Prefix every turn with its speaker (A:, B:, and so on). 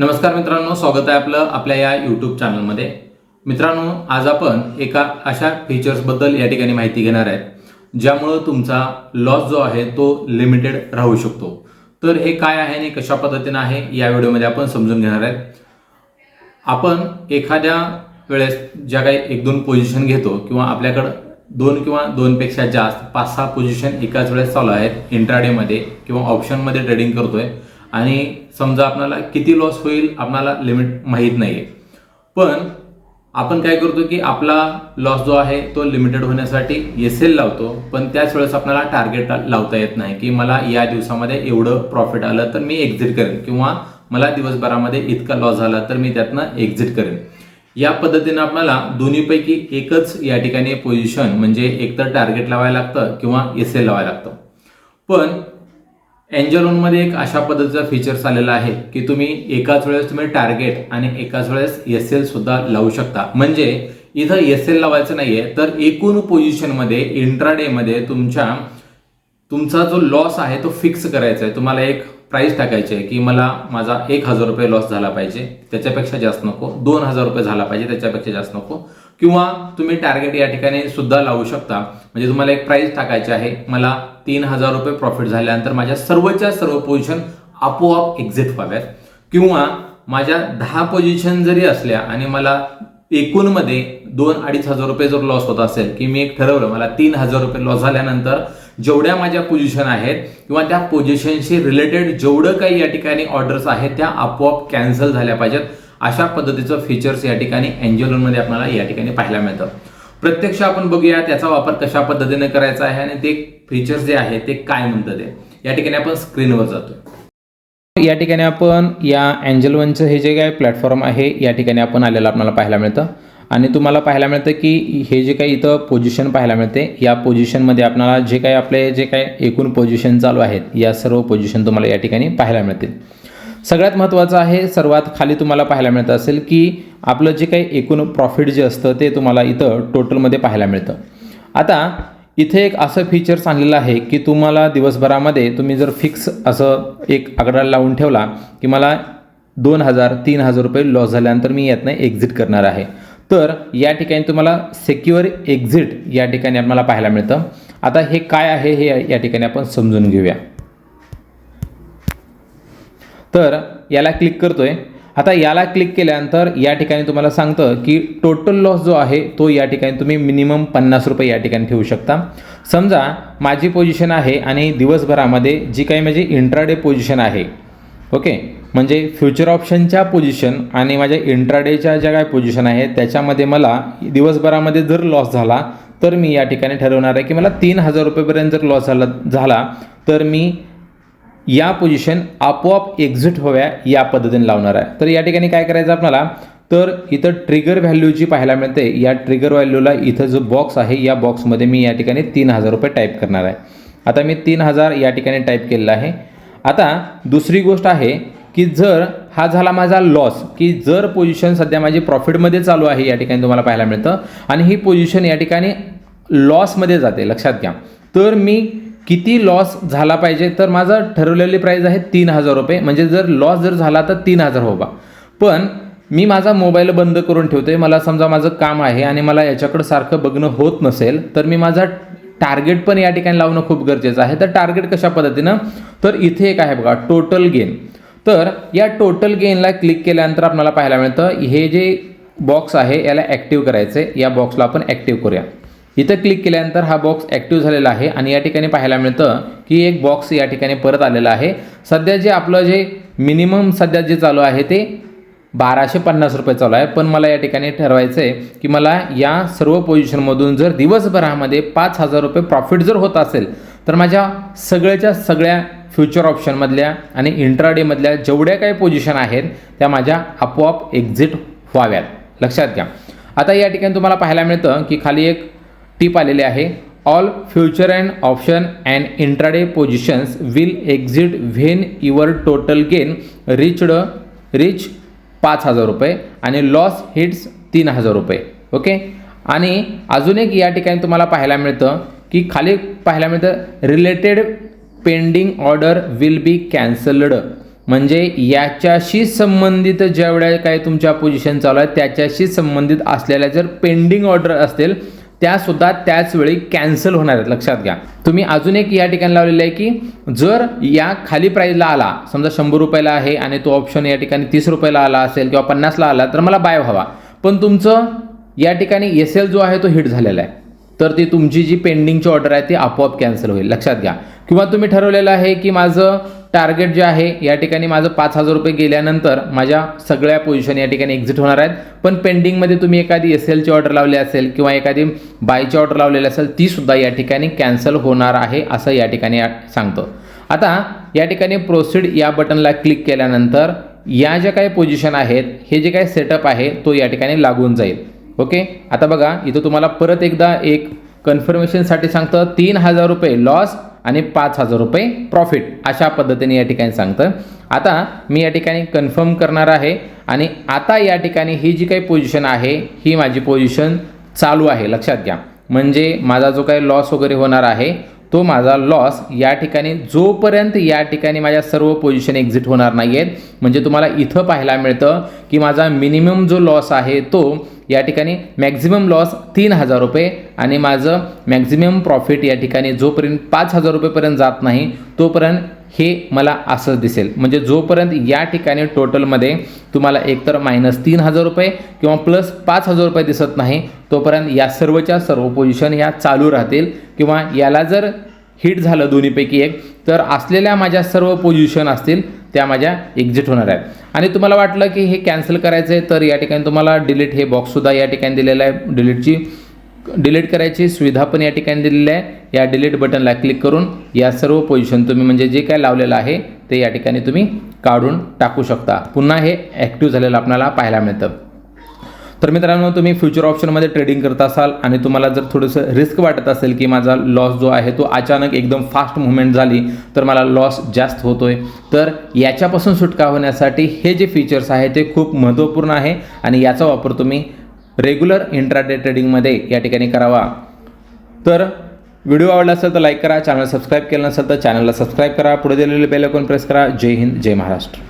A: नमस्कार मित्रांनो स्वागत आहे आपलं आपल्या या यूट्यूब चॅनलमध्ये मित्रांनो आज आपण एका अशा फीचर्सबद्दल या ठिकाणी माहिती घेणार आहे ज्यामुळं तुमचा लॉस जो आहे तो लिमिटेड राहू शकतो. तर हे काय आहे आणि कशा पद्धतीनं आहे या व्हिडिओमध्ये आपण समजून घेणार आहे. आपण एखाद्या वेळेस ज्या काही एक दोन पोझिशन घेतो किंवा आपल्याकडं दोन किंवा दोनपेक्षा जास्त पाच सहा पोझिशन एकाच वेळेस चालू आहेत इंट्राडेमध्ये किंवा ऑप्शनमध्ये ट्रेडिंग करतोय आणि समजा आपणाला किती लॉस होईल आपणाला लिमिट माहीत नाही आहे पण आपण काय करतो की आपला लॉस जो आहे तो लिमिटेड होण्यासाठी एस एल लावतो. पण त्याच वेळेस आपल्याला टार्गेट लावता येत नाही की मला या दिवसामध्ये एवढं प्रॉफिट आलं तर मी एक्झिट करेन. किंवा मला दिवसभरामध्ये इतका लॉस झाला तर मी त्यातनं एक्झिट करेन. या पद्धतीनं आपल्याला दोन्हीपैकी एकच या ठिकाणी पोझिशन म्हणजे एकतर टार्गेट लावायला लागतं किंवा एस एल लावायला लागतं. पण एंजलोनमध्ये एक अशा पद्धतीचा फीचर्स आलेला आहे की तुम्ही एकाच वेळेस तुम्ही टार्गेट आणि एकाच वेळेस एस एल सुद्धा लावू शकता. म्हणजे इथं एस एल लावायचं नाहीये तर एकूण पोझिशनमध्ये इंट्राडेमध्ये तुमच्या तुमचा जो लॉस आहे तो फिक्स करायचा आहे. तुम्हाला एक प्राइस टाकायची आहे की मला माझा एक हजार रुपये लॉस झाला पाहिजे. त्याच्यापेक्षा जास्त नको. दोन हजार रुपये झाला पाहिजे त्याच्यापेक्षा जास्त नको. किंवा तुम्ही टार्गेट या ठिकाणी सुद्धा लावू शकता. म्हणजे तुम्हाला एक प्राइस टाकायची आहे. मला तीन हजार रुपये प्रॉफिट झाल्यानंतर माझ्या सर्वच्या सर्व पोझिशन आपोआप एक्झिट व्हाव्यात. किंवा माझ्या दहा पोझिशन जरी असल्या आणि मला एकूणमध्ये दोन अडीच हजार रुपये जर लॉस होत असेल की मी एक ठरवलं मला तीन हजार रुपये लॉस झाल्यानंतर जेवढ्या माझ्या पोझिशन आहेत किंवा त्या पोझिशनशी रिलेटेड जेवढं काही या ठिकाणी ऑर्डर्स आहेत त्या आपोआप कॅन्सल झाल्या पाहिजेत. अशा पद्धतीचं फीचर्स या ठिकाणी एंजलोनमध्ये आपल्याला या ठिकाणी पाहायला मिळतं. प्रत्यक्ष आपण बघूया त्याचा वापर कशा पद्धतीने करायचा आहे आणि ते फीचर्स जे आहे ते काय म्हणतं ते. या ठिकाणी आपण स्क्रीनवर जातो
B: या ठिकाणी आपण या अँजल वनचं हे जे काय प्लॅटफॉर्म आहे या ठिकाणी आपण आलेलं आपल्याला पाहायला मिळतं. आणि तुम्हाला पाहायला मिळतं की हे जे काही इथं पोझिशन पाहायला मिळते या पोझिशनमध्ये आपल्याला जे काही आपले जे काही एकूण पोझिशन चालू आहेत या सर्व पोझिशन तुम्हाला या ठिकाणी पाहायला मिळतील. सगळ्यात महत्त्वाचं आहे सर्वात खाली तुम्हाला पाहायला मिळतं असेल की आपलं जे काही एकूण प्रॉफिट जे असतं ते तुम्हाला इथं टोटलमध्ये पाहायला मिळतं. आता इथे एक असं फीचर्स आणलेलं आहे की तुम्हाला दिवसभरामध्ये तुम्ही जर फिक्स असं एक आकडा लावून ठेवला की मला दोन हजार तीन हजार रुपये लॉस झाल्यानंतर मी यातनं एक्झिट करणार आहे. तर या ठिकाणी तुम्हाला सेक्युअर एक्झिट या ठिकाणी आम्हाला पाहायला मिळतं. आता हे काय आहे हे या ठिकाणी आपण समजून घेऊया. तर याला क्लिक करतोय. आता याला क्लिक केल्यानंतर या ठिकाणी तुम्हाला सांगतं की टोटल लॉस जो आहे तो या ठिकाणी तुम्ही मिनिमम पन्नास रुपये या ठिकाणी ठेवू शकता. समजा माझी पोझिशन आहे आणि दिवसभरामध्ये जी काही माझी इंट्राडे पोझिशन आहे ओके म्हणजे फ्युचर ऑप्शनच्या पोझिशन आणि माझ्या इंट्राडेच्या ज्या काय पोझिशन आहे त्याच्यामध्ये मला दिवसभरामध्ये जर लॉस झाला तर मी या ठिकाणी ठरवणार आहे की मला तीन हजार रुपयेपर्यंत जर लॉस झाला झाला तर मी या पोझिशन आपोआप एक्झिट होव्या या पद्धतीने लावणार आहे. तर या ठिकाणी काय करायचं आपल्याला? तर इथं ट्रिगर व्हॅल्यू जी पाहायला मिळते या ट्रिगर व्हॅल्यूला इथं जो बॉक्स आहे या बॉक्समध्ये मी या ठिकाणी तीन हजार रुपये टाईप करणार आहे. आता मी तीन हजार या ठिकाणी टाईप केलेला आहे. आता दुसरी गोष्ट आहे की जर हा झाला माझा लॉस की जर पोझिशन सध्या माझी प्रॉफिटमध्ये चालू आहे या ठिकाणी तुम्हाला पाहायला मिळतं आणि ही पोझिशन या ठिकाणी लॉसमध्ये जाते लक्षात घ्या. तर मी किती लॉस झाला पाहिजे? तर माझं ठरवलेली प्राईज आहे तीन हजार रुपये. म्हणजे जर लॉस जर झाला तर तीन हजार हो बा. पण मी माझा मोबाईल बंद करून ठेवतोय. मला समजा माझं काम आहे आणि मला याच्याकडं सारखं बघणं होत नसेल तर मी माझा टार्गेट पण या ठिकाणी लावणं खूप गरजेचं आहे. तर टार्गेट कशा पद्धतीनं? तर इथे एक आहे बघा टोटल गेन तर या टोटल गेनला क्लिक केल्यानंतर आपल्याला पाहायला मिळतं हे जे बॉक्स आहे याला ॲक्टिव्ह करायचं आहे या बॉक्सला आपण ॲक्टिव्ह करूया. इथं क्लिक केल्यानंतर हा बॉक्स ॲक्टिव्ह झालेला आहे आणि या ठिकाणी पाहायला मिळतं की एक बॉक्स या ठिकाणी परत आलेला आहे. सध्या जे आपलं जे मिनिमम सध्या जे चालू आहे ते बाराशे पन्नास रुपये चालू आहे. पण मला या ठिकाणी ठरवायचं आहे की मला या सर्व पोझिशनमधून जर दिवसभरामध्ये पाच हजार रुपये प्रॉफिट जर होत असेल तर माझ्या सगळ्याच्या सगळ्या फ्युचर ऑप्शनमधल्या आणि इंट्राडेमधल्या जेवढ्या काही पोझिशन आहेत त्या माझ्या आपोआप एक्झिट व्हाव्यात. लक्षात घ्या. आता या ठिकाणी तुम्हाला पाहायला मिळतं की खाली एक टिप आलेली आहे. All future and option and intraday positions will exit when your total gain reached reach पाच हजार रुपये आणि लॉस हिट्स तीन हजार रुपये. ओके आणि अजून एक या ठिकाणी तुम्हाला पाहायला मिळतं की खाली पाहायला मिळतं related pending order will be cancelled म्हणजे याच्याशी संबंधित जेवढ्या काही तुमच्या पोझिशन चालू आहेत त्याच्याशी संबंधित असलेल्या जर पेंडिंग ऑर्डर असतील त्यासुद्धा त्याचवेळी त्याच वेळी कॅन्सल होणार आहेत. लक्षात घ्या. तुम्ही अजून एक या ठिकाणी लावलेलं आहे की जर या खाली प्राईजला आला समजा शंभर रुपयाला आहे आणि तो ऑप्शन या ठिकाणी तीस रुपयाला आला असेल किंवा पन्नासला आला तर मला बाय व्हावा. पण तुमचं या ठिकाणी एस एल जो आहे तो हिट झालेला आहे. तर ती तुमची जी पेंडिंगची ऑर्डर आहे ती आपोआप कॅन्सल होईल. लक्षात घ्या. किंवा तुम्ही ठरवलेलं आहे की माझं टार्गेट जे आहे या ठिकाणी माझं पाच हजार रुपये गेल्यानंतर माझ्या सगळ्या पोझिशन या ठिकाणी एक्झिट होणार आहेत. पण पेंडिंगमध्ये तुम्ही एखादी एस एलची ऑर्डर लावली असेल किंवा एखादी बायची ऑर्डर लावलेली असेल ती सुद्धा या ठिकाणी कॅन्सल होणार आहे असं या ठिकाणी सांगतो. आता या ठिकाणी प्रोसीड या बटनला क्लिक केल्यानंतर या ज्या काही पोझिशन आहेत हे जे काही सेटअप आहे तो या ठिकाणी लागून जाईल. ओके? आता बघा इथं तुम्हाला परत एकदा एक कन्फर्मेशनसाठी सांगतं तीन हजार रुपये लॉस आणि पाच हजार रुपये प्रॉफिट अशा पद्धतीने या ठिकाणी सांगतं आता मी या ठिकाणी कन्फर्म करणार आहे आणि आता या ठिकाणी ही जी काही पोझिशन आहे ही माझी पोझिशन चालू आहे. लक्षात घ्या. म्हणजे माझा जो काही लॉस वगैरे होणार आहे तो माझा लॉस या ठिकाणी जोपर्यंत या ठिकाणी माझ्या सर्व पोझिशन एक्झिट होणार नाही आहेत म्हणजे तुम्हाला इथं पाहायला मिळतं की माझा मिनिमम जो लॉस आहे तो या ठिकाणी मॅक्झिमम लॉस तीन हजार रुपये आणि माझं मॅक्झिमम प्रॉफिट या ठिकाणी जोपर्यंत पाच हजार रुपयेपर्यंत जात नाही तोपर्यंत हे मला असंच दिसेल. म्हणजे जोपर्यंत या ठिकाणी टोटलमध्ये तुम्हाला एकतर मायनस तीन हजार रुपये किंवा प्लस पाच हजार रुपये दिसत नाही तोपर्यंत या सर्वच्या सर्व पोझिशन ह्या चालू राहतील. किंवा याला जर हिट झालं दोन्हीपैकी एक तर असलेल्या माझ्या सर्व पोझिशन असतील त्या माझ्या एक्झिट होणार आहेत. आणि तुम्हाला वाटलं की हे कॅन्सल करायचं आहे तर या ठिकाणी तुम्हाला डिलीट हे बॉक्ससुद्धा या ठिकाणी दिलेलं आहे. डिलीटची डिलीट करायची सुविधा पण या ठिकाणी दिलेली आहे. या डिलीट बटनला क्लिक करून या सर्व पोझिशन तुम्ही म्हणजे जे काय लावलेलं आहे ते या ठिकाणी तुम्ही काढून टाकू शकता. पुन्हा हे ॲक्टिव्ह झालेलं आपल्याला पाहायला मिळतं. तर मित्रांनो तुम्ही फ्युचर ऑप्शनमध्ये ट्रेडिंग करत असाल आणि तुम्हाला जर थोडंसं रिस्क वाटत असेल की माझा लॉस जो आहे तो अचानक एकदम फास्ट मुवमेंट झाली तर मला लॉस जास्त होतोय. तर याच्यापासून सुटका होण्यासाठी हे जे फीचर्स आहे ते खूप महत्त्वपूर्ण आहे आणि याचा वापर तुम्ही रेग्युलर इंट्राडे ट्रेडिंगमध्ये या ठिकाणी करावा. तर व्हिडिओ आवडला असेल तर लाईक करा चॅनल सबस्क्राईब केलं नसेल तर चॅनलला सबस्क्राईब करा. पुढे दिलेले बेल आयकॉन प्रेस करा. जय हिंद जय महाराष्ट्र.